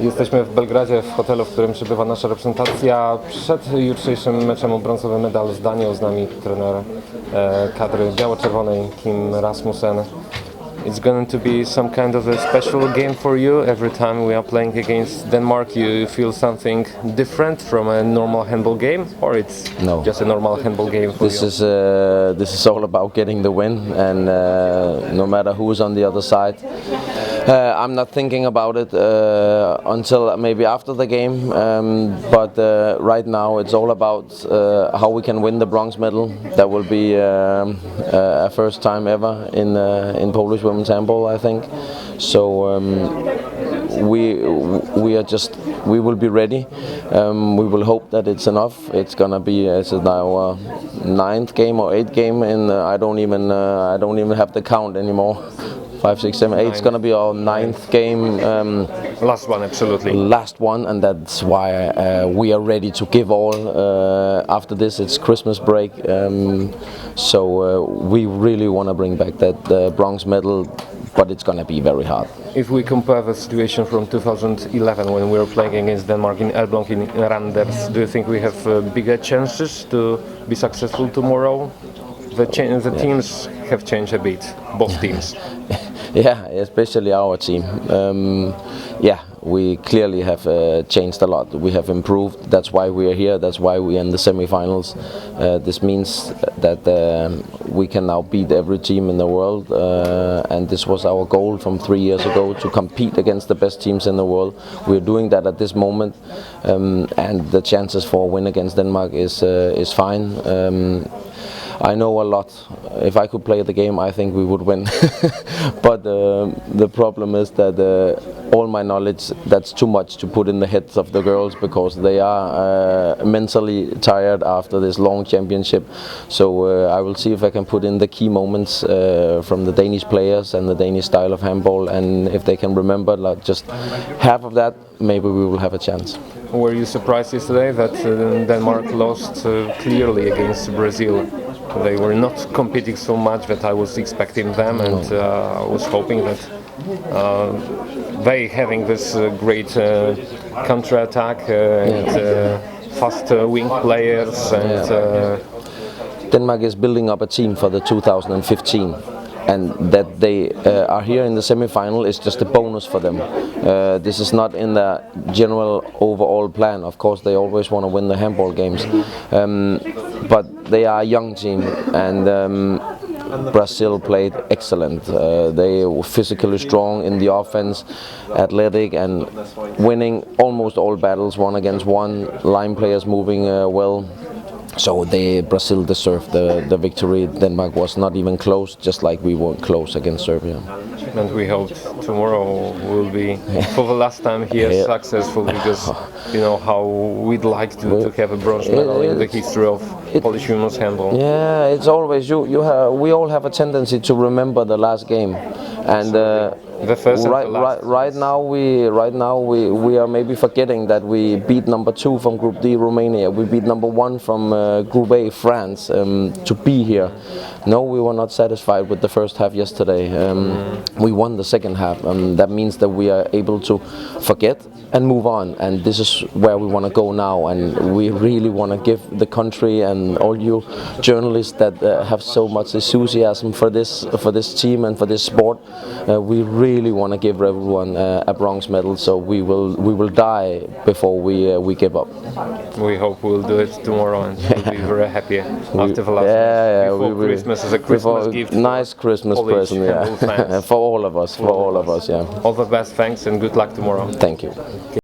Jesteśmy w Belgradzie, w hotelu, w którym przybywa nasza reprezentacja. Przed jutrzejszym meczem o brązowy medal z Danią z nami trener e, kadry biało-czerwonej Kim Rasmussen. It's going to be some kind of a special game for you. Every time we are playing against Denmark, you feel something different from a normal handball game, or it's No. just a normal handball game for This you? is uh, this is all about getting the win, and uh, no matter who's on the other side, uh, I'm not thinking about it uh, until maybe after the game. Um, but uh, right now, it's all about uh, how we can win the bronze medal. That will be um, uh, a first time ever in uh, in Polish women's handball, I think. So. Um, we we are just we will be ready. Um, we will hope that it's enough. It's gonna be now our ninth game or eighth game, and uh, I don't even uh, I don't even have the count anymore. Five, six, seven, eight. It's gonna be our ninth game. Um, Last one, absolutely. last one, and that's why uh, we are ready to give all. Uh, after this, it's Christmas break, um, so uh, we really want to bring back that uh, bronze medal, but it's gonna be very hard. If we compare the situation from 2011 when we were playing against Denmark in Elbląg in Randers, do you think we have uh, bigger chances to be successful tomorrow? The, cha- the teams have changed a bit, both teams. Yeah, especially our team. Um, yeah, we clearly have uh, changed a lot. We have improved. That's why we are here. That's why we are in the semi-finals. Uh, this means that um, we can now beat every team in the world, uh, and this was our goal from three years ago to compete against the best teams in the world. We're doing that at this moment, um, and the chances for a win against Denmark is uh, is fine. Um, I know a lot. If I could play the game, I think we would win. but uh, the problem is that uh, all my knowledge, that's too much to put in the heads of the girls because they are uh, mentally tired after this long championship. So uh, I will see if I can put in the key moments uh, from the Danish players and the Danish style of handball. And if they can remember like, just half of that, maybe we will have a chance. Were you surprised yesterday that uh, Denmark lost clearly against Brazil? They were not competing so much that I was expecting them, and uh, I was hoping that uh, they having this uh, great uh, counter-attack uh, and uh, fast uh, wing players and uh, Denmark is building up a team for the 2015 and that they uh, are here in the semi-final is just a bonus for them. Uh, this is not in the general overall plan. Of course, they always want to win the handball games, um, but they are a young team and. Um, Brazil played excellent. Uh, they were physically strong in the offense, athletic, and winning almost all battles one against one. Line players moving uh, well. So they Brazil deserved the, the victory. Denmark was not even close, just like we weren't close against Serbia. and we hope tomorrow will be for the last time here Yeah. successful because you know how we'd like to, to have a bronze medal in the history of it- Polish women's handball. Yeah, it's always you. You have. We all have a tendency to remember the last game, and uh, The first and right, the last. right, right now we, right now we, we are maybe forgetting that we beat number two from Group D, Romania. We beat number one from uh, Group A, France, um, to be here. No, we were not satisfied with the first half yesterday. Um, We won the second half, and that means that we are able to forget and move on. And this is where we want to go now. And we really want to give the country and all you journalists that uh, have so much enthusiasm for this for this team and for this sport. Uh, we really want to give everyone uh, a bronze medal. So we will we will die before we uh, we give up. We hope we'll do it tomorrow and we'll be very happy after the last yeah, yeah, before we will- Christmas as a Christmas gift. Nice Christmas present, yeah, for all of us, for all of us, yeah. All the best, thanks, and good luck tomorrow. Thank you.